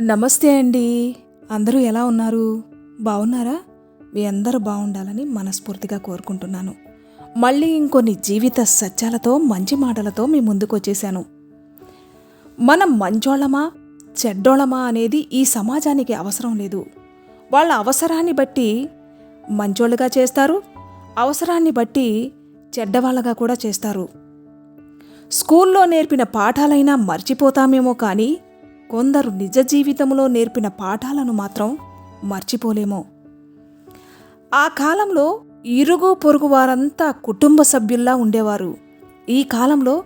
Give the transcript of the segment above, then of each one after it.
నమస్తే అండి. అందరూ ఎలా ఉన్నారు? బాగున్నారా మీ అందరూ బాగుండాలని మనస్ఫూర్తిగా కోరుకుంటున్నాను. మళ్ళీ ఇంకొన్ని జీవిత సత్యాలతో మంచి మాటలతో మీ ముందుకు వచ్చేసాను మనం మంచోళ్ళమా? చెడ్డోళమా అనేది ఈ సమాజానికి అవసరం లేదు. వాళ్ళ అవసరాన్ని బట్టి మంచోళ్ళుగా చేస్తారు. అవసరాన్ని బట్టి చెడ్డవాళ్ళగా కూడా చేస్తారు. స్కూల్లో నేర్పిన పాఠాలైనా మర్చిపోతామేమో కానీ కొందరు నిజ జీవితంలో నేర్పిన పాఠాలను మాత్రం మర్చిపోలేమో. ఆ కాలంలో ఇరుగు పొరుగు వారంతా కుటుంబ సభ్యుల్లా ఉండేవారు. ఈ కాలంలో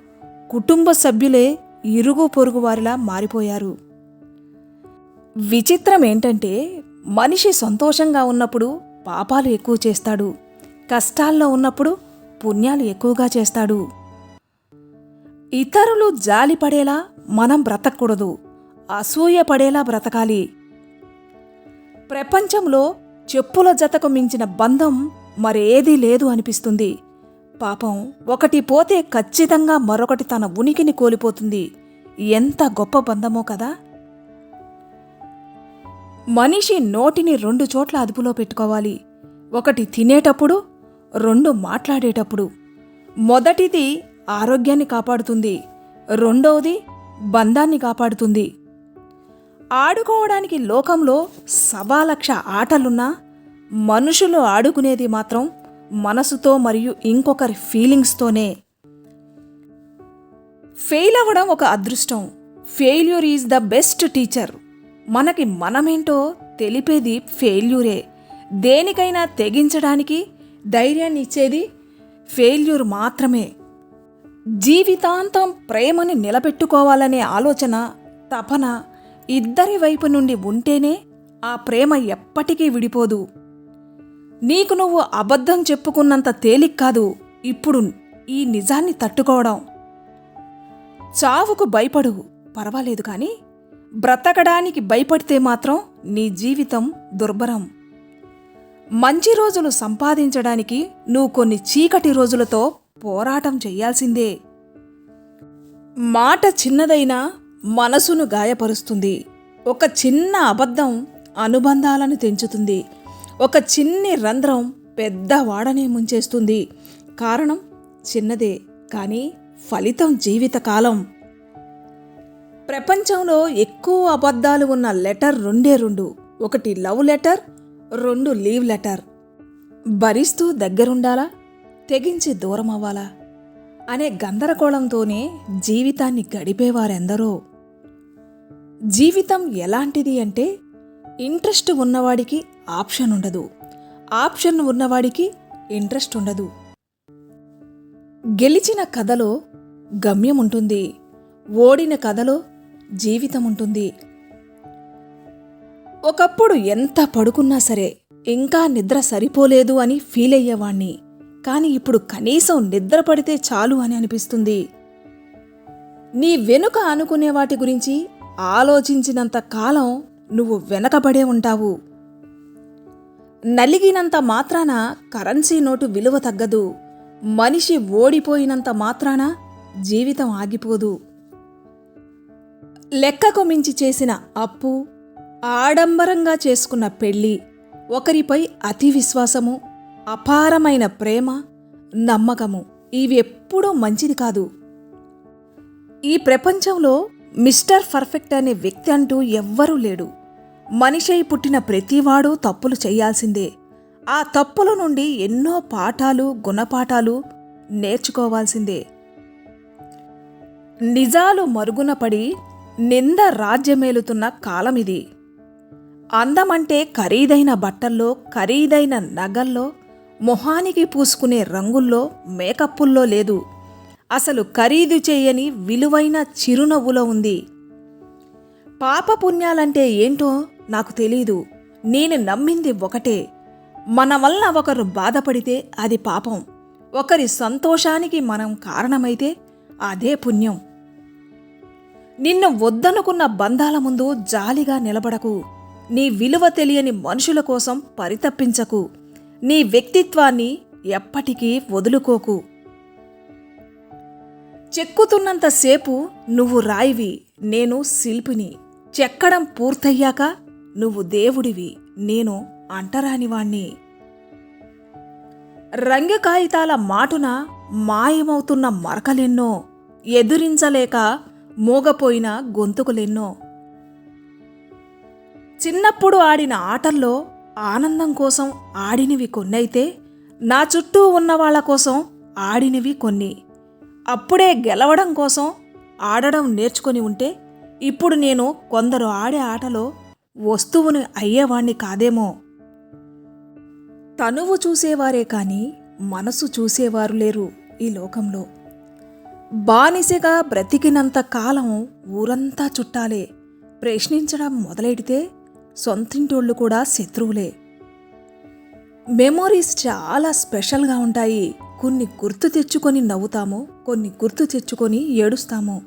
కుటుంబ సభ్యులే ఇరుగు పొరుగు వారిలా మారిపోయారు. విచిత్రం ఏంటంటే మనిషి సంతోషంగా ఉన్నప్పుడు పాపాలు ఎక్కువ చేస్తాడు. కష్టాల్లో ఉన్నప్పుడు పుణ్యాలు ఎక్కువగా చేస్తాడు. ఇతరులు జాలిపడేలా మనం బ్రతకూడదు. అసూయపడేలా బ్రతకాలి. ప్రపంచంలో చెప్పుల జతకు మించిన బంధం మరేదీ లేదు అనిపిస్తుంది. పాపం ఒకటి పోతే ఖచ్చితంగా మరొకటి తన ఉనికిని కోల్పోతుంది. ఎంత గొప్ప బంధమో కదా. మనిషి నోటిని రెండు చోట్ల అదుపులో పెట్టుకోవాలి. ఒకటి తినేటప్పుడు రెండు మాట్లాడేటప్పుడు. మొదటిది ఆరోగ్యాన్ని కాపాడుతుంది. రెండవది బంధాన్ని కాపాడుతుంది. ఆడుకోవడానికి లోకంలో సవాలక్ష ఆటలున్నా మనుషులు ఆడుకునేది మాత్రం మనసుతో మరియు ఇంకొకరి ఫీలింగ్స్తోనే. ఫెయిల్ అవ్వడం ఒక అదృష్టం. Failure is the best teacher. మనకి మనమేంటో తెలిపేది ఫెయిల్యూరే. దేనికైనా తెగించడానికి ధైర్యాన్ని ఇచ్చేది ఫెయిల్యూర్ మాత్రమే. జీవితాంతం ప్రేమని నిలబెట్టుకోవాలనే ఆలోచన తపన ఇద్దరి వైపు నుండి ఉంటేనే ఆ ప్రేమ ఎప్పటికీ విడిపోదు. నీకు నువ్వు అబద్ధం చెప్పుకున్నంత తేలిక్ కాదు. ఇప్పుడు ఈ నిజాన్ని తట్టుకోవడం. చావుకు భయపడు. పర్వాలేదు కానీ బ్రతకడానికి భయపడితే మాత్రం నీ జీవితం దుర్భరం. మంచి రోజులు సంపాదించడానికి నువ్వు కొన్ని చీకటి రోజులతో పోరాటం చెయ్యాల్సిందే మాట చిన్నదైనా మనసును గాయపరుస్తుంది. ఒక చిన్న అబద్ధం అనుబంధాలను తెంచుతుంది. ఒక చిన్ని రంధ్రం పెద్ద వాడనే ముంచేస్తుంది. కారణం చిన్నదే కానీ ఫలితం జీవితకాలం. ప్రపంచంలో ఎక్కువ అబద్ధాలు ఉన్న లెటర్ రెండే రెండు. ఒకటి లవ్ లెటర్ రెండు లీవ్ లెటర్. భరిస్తూ దగ్గరుండాలా? తెగించి దూరం అవ్వాలా అనే గందరగోళంతోనే జీవితాన్ని గడిపేవారెందరో. జీవితం ఎలాంటిది అంటే ఇంట్రెస్ట్ ఉన్నవాడికి ఆప్షన్ ఉండదు. ఆప్షన్ ఉన్నవాడికి ఇంట్రెస్ట్ ఉండదు. గెలిచిన కథలో గమ్యం ఉంటుంది. ఓడిన కథలో జీవితం ఉంటుంది. ఒకప్పుడు ఎంత పడుకున్నా సరే ఇంకా నిద్ర సరిపోలేదు అని ఫీల్ అయ్యేవాణ్ణి. కానీ ఇప్పుడు కనీసం నిద్ర పడితే చాలు అని అనిపిస్తుంది. నీ వెనుక అనుకునే వాటి గురించి ఆలోచించినంత కాలం నువ్వు వెనకబడే ఉంటావు. నలిగినంత మాత్రాన కరెన్సీ నోటు విలువ తగ్గదు. మనిషి ఓడిపోయినంత మాత్రాన జీవితం ఆగిపోదు. లెక్కకు మించి చేసిన అప్పు ఆడంబరంగా చేసుకున్న పెళ్ళి ఒకరిపై అతి విశ్వాసము అపారమైన ప్రేమ నమ్మకము ఇవి ఎప్పుడూ మంచిది కాదు. ఈ ప్రపంచంలో మిస్టర్ పర్ఫెక్ట్ అనే వ్యక్తి అంటూ ఎవ్వరూ లేడు. మనిషై పుట్టిన ప్రతివాడు తప్పులు చేయాల్సిందే. ఆ తప్పుల నుండి ఎన్నో పాఠాలు గుణపాఠాలు నేర్చుకోవాల్సిందే. నిజాలు మరుగున పడి నింద రాజ్యమేలుతున్న కాలమిది. అందమంటే ఖరీదైన బట్టల్లో ఖరీదైన నగల్లో మొహానికి పూసుకునే రంగుల్లో మేకప్పుల్లో లేదు. అసలు ఖరీదు చేయని విలువైన చిరునవ్వులో ఉంది. పాపపుణ్యాలంటే ఏంటో నాకు తెలీదు. నేను నమ్మింది ఒకటే. మన వల్ల ఒకరు బాధపడితే అది పాపం. ఒకరి సంతోషానికి మనం కారణమైతే అదే పుణ్యం. నిన్ను వద్దనుకున్న బంధాల ముందు జాలిగా నిలబడకు. నీ విలువ తెలియని మనుషుల కోసం పరితప్పించకు నీ వ్యక్తిత్వాన్ని ఎప్పటికీ వదులుకోకు. చెక్కుతున్నంతసేపు నువ్వు రాయివి నేను శిల్పిని. చెక్కడం పూర్తయ్యాక నువ్వు దేవుడివి నేను అంటరానివాణ్ణి. రంగకాయితాల మాటున మాయమవుతున్న మరకలెన్నో ఎదురించలేక మూగపోయిన గొంతుకులెన్నో. చిన్నప్పుడు ఆడిన ఆటల్లో ఆనందం కోసం ఆడినవి కొన్నైతే నా చుట్టూ ఉన్న వాళ్ళ కోసం ఆడినవి కొన్ని. అప్పుడే గెలవడం కోసం ఆడడం నేర్చుకొని ఉంటే ఇప్పుడు నేను కొందరు ఆడే ఆటలో వస్తువుని అయ్యేవాణ్ణి కాదేమో. తనువు చూసేవారే కానీ మనసు చూసేవారు లేరు ఈ లోకంలో. బానిసగా బ్రతికినంత కాలం ఊరంతా చుట్టాలే. ప్రశ్నించడం మొదలెడితే సొంతింటోళ్ళు కూడా శత్రువులే. మెమోరీస్ చాలా స్పెషల్గా ఉంటాయి. కొన్ని గుర్తు తెచ్చుకొని నవ్వుతాము కొన్ని గుర్తు తెచ్చుకొని ఏడుస్తాము.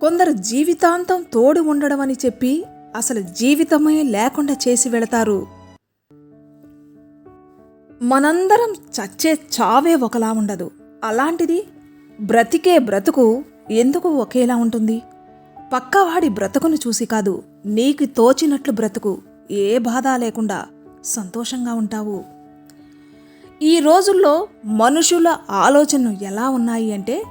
కొందరు జీవితాంతం తోడు ఉండడం అని చెప్పి అసలు జీవితమే లేకుండా చేసి వెళతారు. మనందరం చచ్చే చావే ఒకలా ఉండదు. అలాంటిది బ్రతికే బ్రతుకు ఎందుకు ఒకేలా ఉంటుంది? పక్కవాడి బ్రతుకును చూసి కాదు నీకు తోచినట్లు బ్రతుకు ఏ బాధ లేకుండా సంతోషంగా ఉంటావు? ఈ రోజుల్లో మనుషుల ఆలోచనలు ఎలా ఉన్నాయి అంటే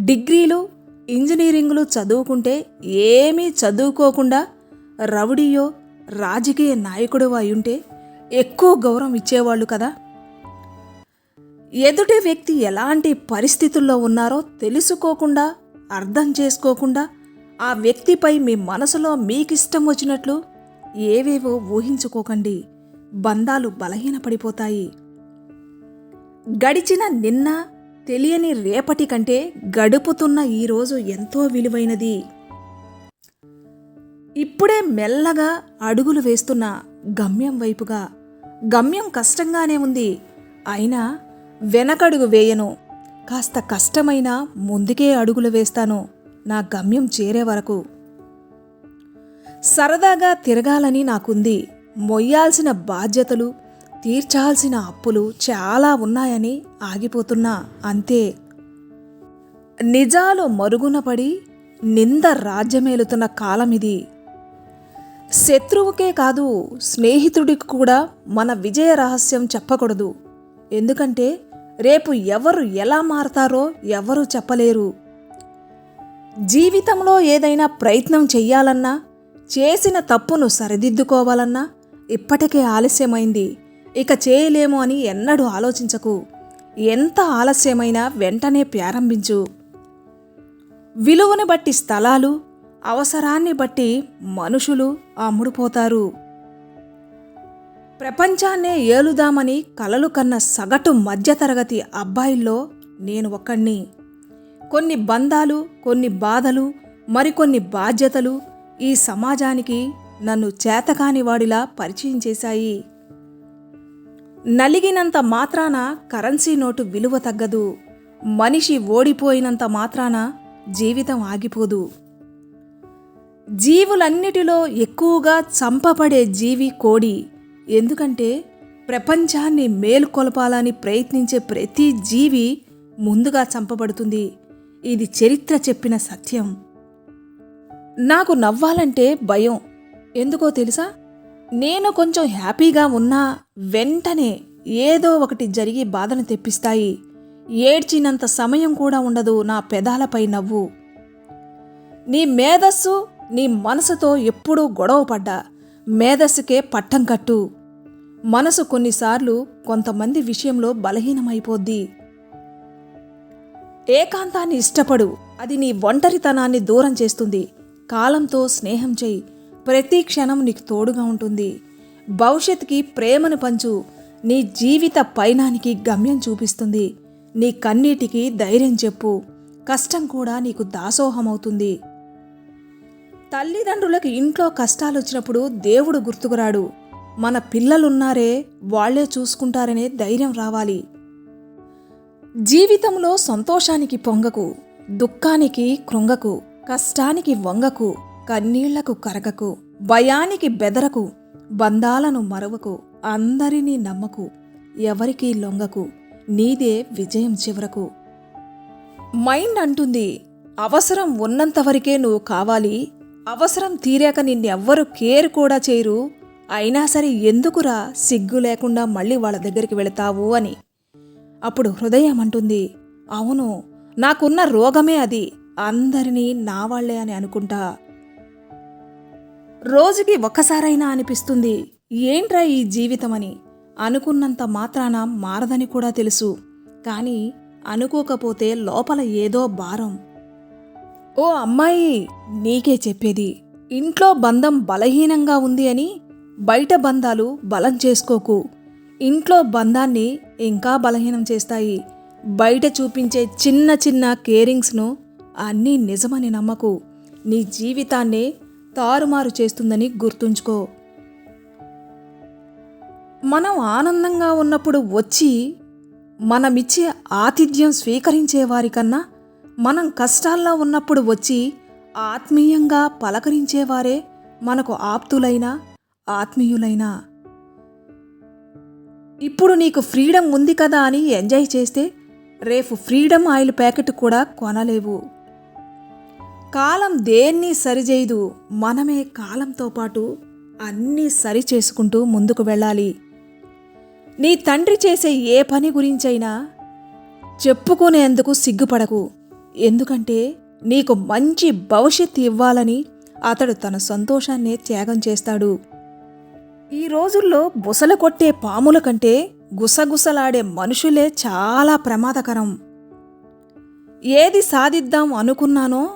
డిగ్రీలు ఇంజనీరింగ్లు చదువుకుంటే ఏమీ చదువుకోకుండా రౌడీయో రాజకీయ నాయకుడు అయ్యుంటే ఎక్కువ గౌరవం ఇచ్చేవాళ్ళు కదా. ఎదుటి వ్యక్తి ఎలాంటి పరిస్థితుల్లో ఉన్నారో తెలుసుకోకుండా అర్థం చేసుకోకుండా ఆ వ్యక్తిపై మీ మనసులో మీకిష్టం వచ్చినట్లు ఏవేవో ఊహించుకోకండి. బంధాలు బలహీనపడిపోతాయి. గడిచిన నిన్న తెలియని రేపటి కంటే గడుపుతున్న ఈరోజు ఎంతో విలువైనది. ఇప్పుడే మెల్లగా అడుగులు వేస్తున్న గమ్యం వైపుగా. గమ్యం కష్టంగానే ఉంది. అయినా వెనకడుగు వేయను. కాస్త కష్టమైనా ముందుకే అడుగులు వేస్తాను. నా గమ్యం చేరే వరకు. సరదాగా తిరగాలని నాకుంది. మొయ్యాల్సిన బాధ్యతలు తీర్చాల్సిన అప్పులు చాలా ఉన్నాయని ఆగిపోతున్నా అంతే. నిజాలు మరుగున పడి నింద రాజ్యమేలుతున్న కాలమిది శత్రువుకే కాదు స్నేహితుడికి కూడా మన విజయ రహస్యం చెప్పకూడదు. ఎందుకంటే రేపు ఎవరు ఎలా మారతారో ఎవరు చెప్పలేరు. జీవితంలో ఏదైనా ప్రయత్నం చెయ్యాలన్నా చేసిన తప్పును సరిదిద్దుకోవాలన్నా ఇప్పటికే ఆలస్యమైంది. ఇక చేయలేము అని ఎన్నడూ ఆలోచించకు. ఎంత ఆలస్యమైనా వెంటనే ప్రారంభించు. విలువని బట్టి స్థలాలు అవసరాన్ని బట్టి మనుషులు అమ్ముడుపోతారు ప్రపంచాన్నే ఏలుదామని కలలు కన్న సగటు మధ్యతరగతి అబ్బాయిల్లో నేను ఒకణ్ణి కొన్ని బంధాలు కొన్ని బాధలు మరికొన్ని బాధ్యతలు ఈ సమాజానికి నన్ను చేతకాని వాడిలా పరిచయం చేశాయి. నలిగినంత మాత్రాన కరెన్సీ నోటు విలువ తగ్గదు. మనిషి ఓడిపోయినంత మాత్రాన జీవితం ఆగిపోదు. జీవులన్నిటిలో ఎక్కువగా చంపబడే జీవి కోడి. ఎందుకంటే ప్రపంచాన్ని మేల్కొలపాలని ప్రయత్నించే ప్రతి జీవి ముందుగా చంపబడుతుంది. ఇది చరిత్ర చెప్పిన సత్యం. నాకు నవ్వాలంటే భయం. ఎందుకో తెలుసా? నేను కొంచెం హ్యాపీగా ఉన్నా వెంటనే ఏదో ఒకటి జరిగి బాధను తెప్పిస్తాయి. ఏడ్చినంత సమయం కూడా ఉండదు నా పెదాలపై నవ్వు. నీ మేధస్సు నీ మనసుతో ఎప్పుడూ గొడవ పడ్డా. మేధస్సుకే పట్టం కట్టు. మనసు కొన్నిసార్లు కొంతమంది విషయంలో బలహీనమైపోద్ది. ఏకాంతాన్ని ఇష్టపడు. అది నీ ఒంటరితనాన్ని దూరం చేస్తుంది. కాలంతో స్నేహం చేయి. ప్రతి క్షణం నీకు తోడుగా ఉంటుంది. భవిష్యత్తుకి ప్రేమను పంచు. నీ జీవిత పయనానికి గమ్యం చూపిస్తుంది. నీ కన్నీటికి ధైర్యం చెప్పు. కష్టం కూడా నీకు దాసోహమవుతుంది. తల్లిదండ్రులకు ఇంట్లో కష్టాలు వచ్చినప్పుడు దేవుడు గుర్తుకురాడు. మన పిల్లలున్నారే వాళ్ళే చూసుకుంటారనే ధైర్యం రావాలి. జీవితంలో సంతోషానికి పొంగకు. దుఃఖానికి కృంగకు. కష్టానికి వంగకు. కన్నీళ్ళకు కరగకు. భయానికి బెదరకు. బంధాలను మరవకు అందరినీ నమ్మకు ఎవరికీ లొంగకు నీదే విజయం చివరకు. మైండ్ అంటుంది అవసరం ఉన్నంతవరకే నువ్వు కావాలి అవసరం తీరాక నిన్నెవ్వరు కేర్ కూడా చేయరు అయినా సరే ఎందుకురా సిగ్గు లేకుండా మళ్ళీ వాళ్ళ దగ్గరికి వెళతావు అని. అప్పుడు హృదయం అంటుంది అవును నాకున్న రోగమే అది అందరినీ నా వాళ్ళే అని అనుకుంటా. రోజుకి ఒక్కసారైనా అనిపిస్తుంది ఏంట్రా ఈ జీవితమని? అనుకున్నంత మాత్రాన మారదని కూడా తెలుసు. కానీ అనుకోకపోతే లోపల ఏదో భారం. ఓ అమ్మాయి నీకే చెప్పేది. ఇంట్లో బంధం బలహీనంగా ఉంది అని బయట బంధాలు బలం చేసుకోకు. ఇంట్లో బంధాన్ని ఇంకా బలహీనం చేస్తాయి. బయట చూపించే చిన్న చిన్న కేరింగ్స్ను అన్నీ నిజమని నమ్మకు. నీ జీవితాన్నే తారుమారు చేస్తుందని గుర్తుంచుకో. మనం ఆనందంగా ఉన్నప్పుడు వచ్చి మనమిచ్చే ఆతిథ్యం స్వీకరించేవారికన్నా మనం కష్టాల్లో ఉన్నప్పుడు వచ్చి ఆత్మీయంగా పలకరించేవారే మనకు ఆప్తులైనా ఆత్మీయులైనా. ఇప్పుడు నీకు ఫ్రీడమ్ ఉంది కదా అని ఎంజాయ్ చేస్తే రేపు ఫ్రీడమ్ ఆయిల్ ప్యాకెట్ కూడా కొనలేవు. కాలం దేన్ని సరిచేయదు మనమే కాలంతో పాటు అన్నీ సరి చేసుకుంటూ ముందుకు వెళ్ళాలి. నీ తండ్రి చేసే ఏ పని గురించైనా చెప్పుకునేందుకు సిగ్గుపడకు. ఎందుకంటే నీకు మంచి భవిష్యత్తు ఇవ్వాలని అతడు తన సంతోషాన్నే త్యాగం చేస్తాడు. ఈ రోజుల్లో బుసలు కొట్టే పాముల కంటే గుసగుసలాడే మనుషులే చాలా ప్రమాదకరం. ఏది సాధిద్దాం అనుకున్నానో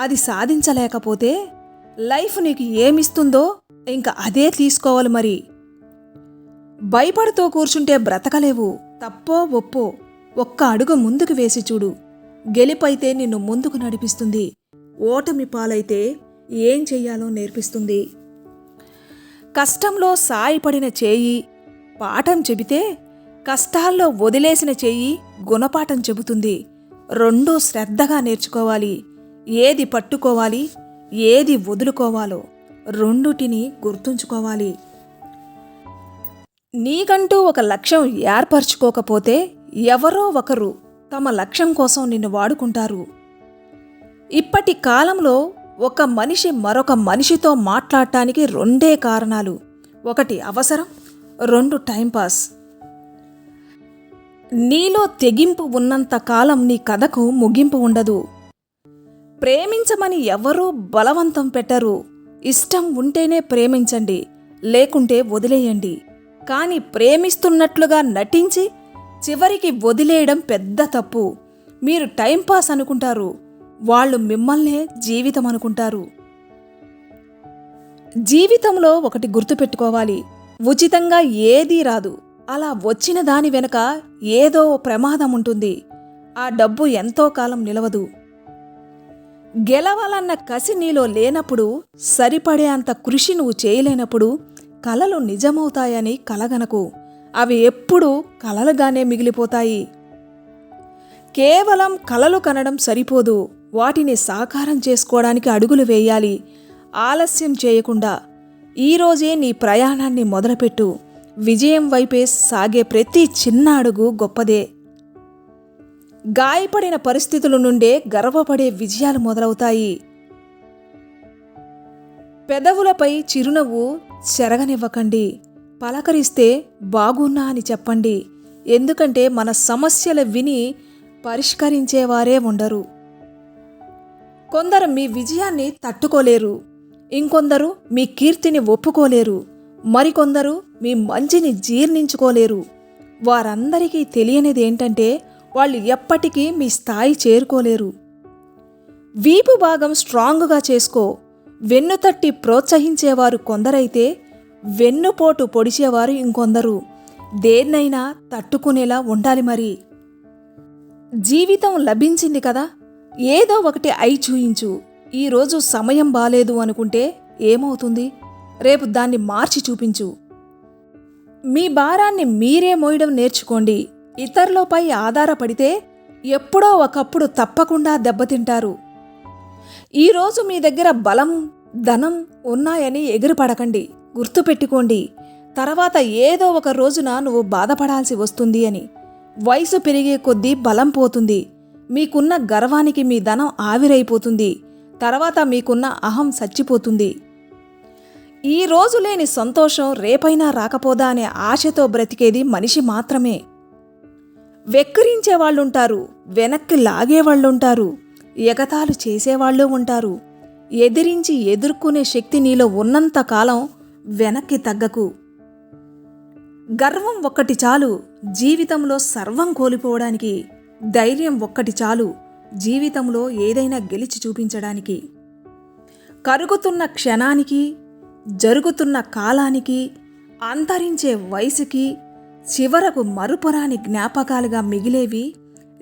అది సాధించలేకపోతే లైఫ్ నీకు ఏమిస్తుందో ఇంకా అదే తీసుకోవాలి మరి. భయపడుతూ కూర్చుంటే బ్రతకలేవు. తప్పో ఒప్పో ఒక్క అడుగు ముందుకు వేసి చూడు. గెలిపైతే నిన్ను ముందుకు నడిపిస్తుంది. ఓటమి పాలైతే ఏం చెయ్యాలో నేర్పిస్తుంది. కష్టంలో సాయపడిన చేయి పాఠం చెబితే కష్టాల్లో వదిలేసిన చేయి గుణపాఠం చెబుతుంది. రెండూ శ్రద్ధగా నేర్చుకోవాలి. ఏది పట్టుకోవాలి ఏది వదులుకోవాలో రెండుటిని గుర్తుంచుకోవాలి. నీకంటూ ఒక లక్ష్యం ఏర్పరచుకోకపోతే ఎవరో ఒకరు తమ లక్ష్యం కోసం నిన్ను వాడుకుంటారు. ఇప్పటి కాలంలో ఒక మనిషి మరొక మనిషితో మాట్లాడటానికి రెండే కారణాలు. ఒకటి అవసరం రెండు టైంపాస్ నీలో తెగింపు ఉన్నంత కాలం నీ కథకు ముగింపు ఉండదు. ప్రేమించమని ఎవరూ బలవంతం పెట్టరు. ఇష్టం ఉంటేనే ప్రేమించండి లేకుంటే వదిలేయండి. కానీ ప్రేమిస్తున్నట్లుగా నటించి చివరికి వదిలేయడం పెద్ద తప్పు. మీరు టైంపాస్ అనుకుంటారు వాళ్ళు మిమ్మల్నే జీవితం అనుకుంటారు. జీవితంలో ఒకటి గుర్తుపెట్టుకోవాలి ఉచితంగా ఏదీ రాదు. అలా వచ్చిన దాని వెనుక ఏదో ప్రమాదం ఉంటుంది. ఆ డబ్బు ఎంతో కాలం నిలవదు. గెలవాలన్న కసి నీలో లేనప్పుడు సరిపడే అంత కృషి నువ్వు చేయలేనప్పుడు కలలు నిజమవుతాయని కలగనకు. అవి ఎప్పుడూ కలలుగానే మిగిలిపోతాయి. కేవలం కలలు కనడం సరిపోదు. వాటిని సాకారం చేసుకోవడానికి అడుగులు వేయాలి. ఆలస్యం చేయకుండా ఈరోజే నీ ప్రయాణాన్ని మొదలుపెట్టు. విజయం వైపే సాగే ప్రతి చిన్న అడుగు గొప్పదే. గాయపడిన పరిస్థితుల నుండే గర్వపడే విజయాలు మొదలవుతాయి. పెదవులపై చిరునవ్వు చెరగనివ్వకండి. పలకరిస్తే బాగున్నా అని చెప్పండి. ఎందుకంటే మన సమస్యలు విని పరిష్కరించేవారే ఉండరు. కొందరు మీ విజయాన్ని తట్టుకోలేరు. ఇంకొందరు మీ కీర్తిని ఒప్పుకోలేరు. మరికొందరు మీ మంచిని జీర్ణించుకోలేరు. వారందరికీ తెలియనిది ఏంటంటే వాళ్ళు ఎప్పటికీ మీ స్థాయి చేరుకోలేరు. వీపు భాగం స్ట్రాంగ్గా చేసుకో. వెన్ను తట్టి ప్రోత్సహించేవారు కొందరైతే వెన్నుపోటు పొడిచేవారు ఇంకొందరు. దేన్నైనా తట్టుకునేలా ఉండాలి మరి. జీవితం లభించింది కదా. ఏదో ఒకటి అయి చూయించు. ఈరోజు సమయం బాలేదు అనుకుంటే ఏమవుతుంది? రేపు దాన్ని మార్చి చూపించు. మీ భారాన్ని మీరే మోయడం నేర్చుకోండి. ఇతరులపై ఆధారపడితే ఎప్పుడో ఒకప్పుడు తప్పకుండా దెబ్బతింటారు. ఈరోజు మీ దగ్గర బలం ధనం ఉన్నాయని ఎగిరిపడకండి. గుర్తుపెట్టుకోండి తర్వాత ఏదో ఒక రోజున నువ్వు బాధపడాల్సి వస్తుంది అని. వయసు పెరిగే కొద్దీ బలం పోతుంది. మీకున్న గర్వానికి మీ ధనం ఆవిరైపోతుంది. తర్వాత మీకున్న అహం చచ్చిపోతుంది. ఈ రోజు లేని సంతోషం రేపైనా రాకపోదా అనే ఆశతో బ్రతికేది మనిషి మాత్రమే. వెక్కిరించే వాళ్ళుంటారు వెనక్కి లాగేవాళ్ళుంటారు ఎగతాలు చేసేవాళ్ళు ఉంటారు. ఎదిరించి ఎదుర్కొనే శక్తి నీలో ఉన్నంత కాలం వెనక్కి తగ్గకు. గర్వం ఒక్కటి చాలు జీవితంలో సర్వం కోల్పోవడానికి. ధైర్యం ఒక్కటి చాలు జీవితంలో ఏదైనా గెలిచి చూపించడానికి. కరుగుతున్న క్షణానికి జరుగుతున్న కాలానికి అంతరించే వయసుకి చివరకు మరుపురాని జ్ఞాపకాలుగా మిగిలేవి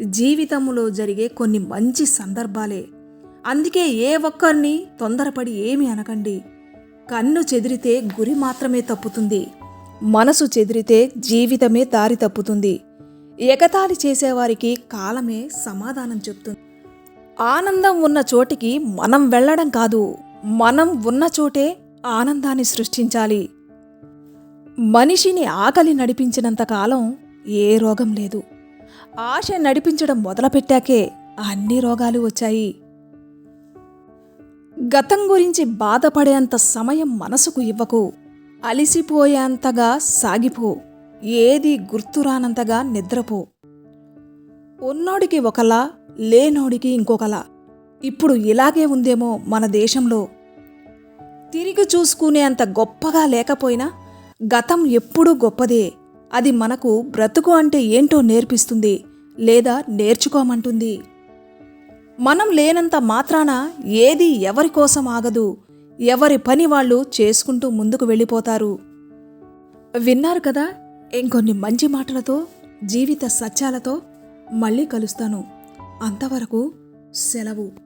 జీవితంలో జరిగే కొన్ని మంచి సందర్భాలే. అందుకే ఏ ఒక్కరిని తొందరపడి ఏమి అనకండి. కన్ను చెదిరితే గురి మాత్రమే తప్పుతుంది. మనసు చెదిరితే జీవితమే దారి తప్పుతుంది. ఎగతాళి చేసేవారికి కాలమే సమాధానం చెప్తుంది. ఆనందం ఉన్న చోటికి మనం వెళ్ళడం కాదు. మనం ఉన్న చోటే ఆనందాన్ని సృష్టించాలి. మనిషిని ఆకలి నడిపించినంత కాలం ఏ రోగం లేదు. ఆశ నడిపించడం మొదలుపెట్టాకే అన్ని రోగాలు వచ్చాయి. గతం గురించి బాధపడేంత సమయం మనసుకు ఇవ్వకు. అలిసిపోయేంతగా సాగిపో. ఏది గుర్తురానంతగా నిద్రపో. ఉన్నోడికి ఒకలా లేనోడికి ఇంకొకలా. ఇప్పుడు ఇలాగే ఉందేమో మన దేశంలో. తిరిగి చూసుకునేంత గొప్పగా లేకపోయినా గతం ఎప్పుడూ గొప్పదే. అది మనకు బ్రతుకు అంటే ఏంటో నేర్పిస్తుంది లేదా నేర్చుకోమంటుంది. మనం లేనంత మాత్రాన ఏది ఎవరి కోసం ఆగదు. ఎవరి పని వాళ్ళు చేసుకుంటూ ముందుకు వెళ్ళిపోతారు. విన్నారు కదా ఇంకొన్ని మంచి మాటలతో జీవిత సత్యాలతో మళ్ళీ కలుస్తాను. అంతవరకు సెలవు.